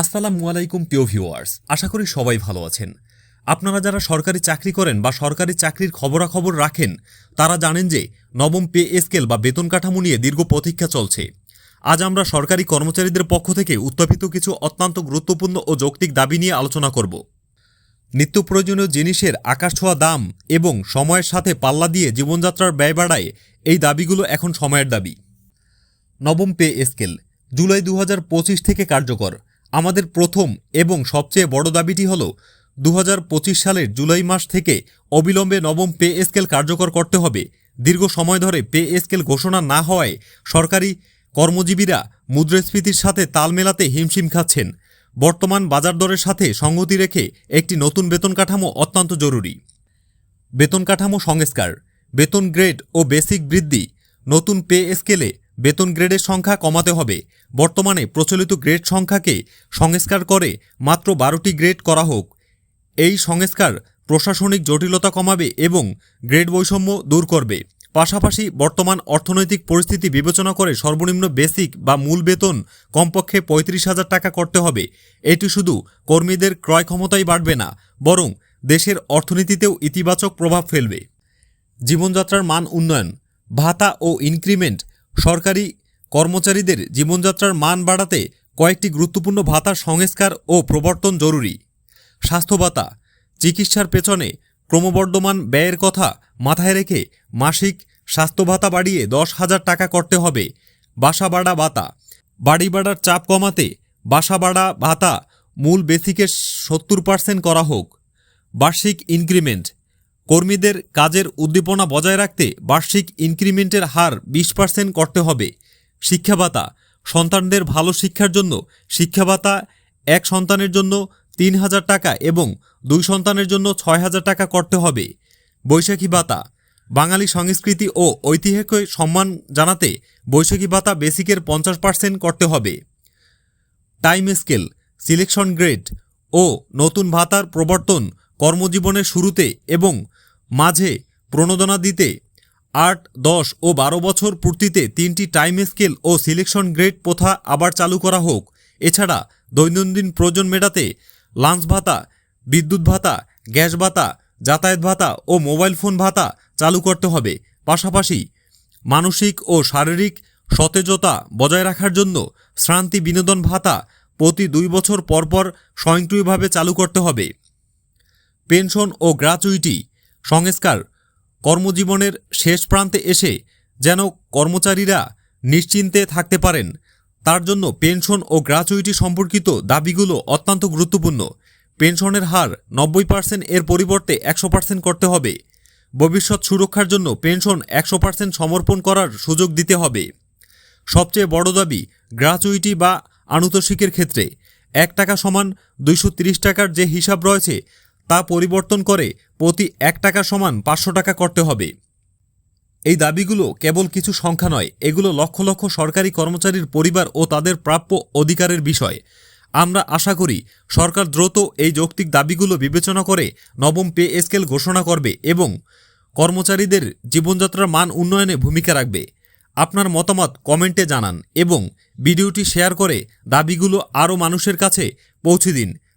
আসসালামু আলাইকুম, প্রিয় ভিউয়ার্স। আশা করি সবাই ভালো আছেন। আপনারা যারা সরকারি চাকরি করেন বা সরকারি চাকরির খবরাখবর রাখেন, তারা জানেন যে নবম পে স্কেল বা বেতন কাঠামো নিয়ে দীর্ঘ প্রতীক্ষা চলছে। আজ আমরা সরকারি কর্মচারীদের পক্ষ থেকে উত্থাপিত কিছু অত্যন্ত গুরুত্বপূর্ণ ও যৌক্তিক দাবি নিয়ে আলোচনা করব। নিত্য প্রয়োজনীয় জিনিসের আকাশ ছোঁয়া দাম এবং সময়ের সাথে পাল্লা দিয়ে জীবনযাত্রার ব্যয় বাড়ায় এই দাবিগুলো এখন সময়ের দাবি। নবম পে স্কেল, জুলাই দু হাজার পঁচিশ থেকে কার্যকর। আমাদের প্রথম এবং সবচেয়ে বড় দাবিটি হল দু হাজার পঁচিশ সালের জুলাই মাস থেকে অবিলম্বে নবম পে স্কেল কার্যকর করতে হবে। দীর্ঘ সময় ধরে পে স্কেল ঘোষণা না হওয়ায় সরকারি কর্মজীবীরা মুদ্রাস্ফীতির সাথে তাল মেলাতে হিমশিম খাচ্ছেন। বর্তমান বাজার দরের সাথে সঙ্গতি রেখে একটি নতুন বেতন কাঠামো অত্যন্ত জরুরি। বেতন কাঠামো সংস্কার, বেতন গ্রেড ও বেসিক বৃদ্ধি, নতুন পে স্কেলে বেতন গ্রেডের সংখ্যা কমাতে হবে। বর্তমানে প্রচলিত গ্রেড সংখ্যাকে সংস্কার করে মাত্র বারোটি গ্রেড করা হোক। এই সংস্কার প্রশাসনিক জটিলতা কমাবে এবং গ্রেড বৈষম্য দূর করবে। পাশাপাশি বর্তমান অর্থনৈতিক পরিস্থিতি বিবেচনা করে সর্বনিম্ন বেসিক বা মূল বেতন কমপক্ষে পঁয়ত্রিশ হাজার টাকা করতে হবে। এটি শুধু কর্মীদের ক্রয় ক্ষমতাই বাড়বে না, বরং দেশের অর্থনীতিতেও ইতিবাচক প্রভাব ফেলবে। জীবনযাত্রার মান উন্নয়ন, ভাতা ও ইনক্রিমেন্ট সরকারি কর্মচারীদের জীবনযাত্রার মান বাড়াতে কয়েকটি গুরুত্বপূর্ণ ভাতার সংস্কার ও প্রবর্তন জরুরি। স্বাস্থ্য ভাতা, চিকিৎসার পেছনে ক্রমবর্ধমান ব্যয়ের কথা মাথায় রেখে মাসিক স্বাস্থ্য ভাতা বাড়িয়ে দশ হাজার টাকা করতে হবে। বাসা ভাড়া ভাতা, বাড়ি ভাড়ার চাপ কমাতে বাসা ভাড়া ভাতা মূল বেসিকের সত্তর পার্সেন্ট করা হোক। বার্ষিক ইনক্রিমেন্ট কর্মীদের কাজের উদ্দীপনা বজায় রাখতে বার্ষিক ইনক্রিমেন্টের হার বিশ পার্সেন্ট করতে হবে। শিক্ষা ভাতা সন্তানদের ভালো শিক্ষার জন্য শিক্ষা ভাতা এক সন্তানের জন্য তিন হাজার টাকা এবং দুই সন্তানের জন্য ছয় হাজার টাকা করতে হবে। বৈশাখী ভাতা, বাঙালি সংস্কৃতি ও ঐতিহ্যকে সম্মান জানাতে বৈশাখী ভাতা বেসিকের পঞ্চাশ পার্সেন্ট করতে হবে। টাইম স্কেল, সিলেকশন গ্রেড ও নতুন ভাতার প্রবর্তন কর্মজীবনের শুরুতে এবং মাঝে প্রণোদনা দিতে আট, দশ ও বারো বছর পূর্তিতে তিনটি টাইম স্কেল ও সিলেকশন গ্রেড প্রথা আবার চালু করা হোক। এছাড়া দৈনন্দিন প্রয়োজন মেটাতে লাঞ্চ ভাতা, বিদ্যুৎ ভাতা, গ্যাস ভাতা, যাতায়াত ভাতা ও মোবাইল ফোন ভাতা চালু করতে হবে। পাশাপাশি মানসিক ও শারীরিক সতেজতা বজায় রাখার জন্য শ্রান্তি বিনোদন ভাতা প্রতি দুই বছর পরপর স্বয়ংক্রিয়ভাবে চালু করতে হবে। পেনশন ও গ্র্যাচুইটি সংস্কার। কর্মজীবনের শেষ প্রান্তে এসে যেন কর্মচারীরা নিশ্চিন্তে থাকতে পারেন, তার জন্য পেনশন ও গ্র্যাচুইটি সম্পর্কিত দাবিগুলো অত্যন্ত গুরুত্বপূর্ণ। পেনশনের হার নব্বই পার্সেন্ট, এর পরিবর্তে একশো পার্সেন্ট করতে হবে। ভবিষ্যৎ সুরক্ষার জন্য পেনশন একশো পার্সেন্ট সমর্পণ করার সুযোগ দিতে হবে। সবচেয়ে বড় দাবি গ্র্যাচুইটি বা আনুতোষিকের ক্ষেত্রে। এক টাকা সমান দুইশো টাকার যে হিসাব রয়েছে তা পরিবর্তন করে প্রতি এক টাকা সমান পাঁচশো টাকা করতে হবে। এই দাবিগুলো কেবল কিছু সংখ্যা নয়, এগুলো লক্ষ লক্ষ সরকারি কর্মচারীর পরিবার ও তাদের প্রাপ্য অধিকারের বিষয়। আমরা আশা করি সরকার দ্রুত এই যৌক্তিক দাবিগুলো বিবেচনা করে নবম পে স্কেল ঘোষণা করবে এবং কর্মচারীদের জীবনযাত্রার মান উন্নয়নে ভূমিকা রাখবে। আপনার মতামত কমেন্টে জানান এবং ভিডিওটি শেয়ার করে দাবিগুলো আরও মানুষের কাছে পৌঁছে দিন।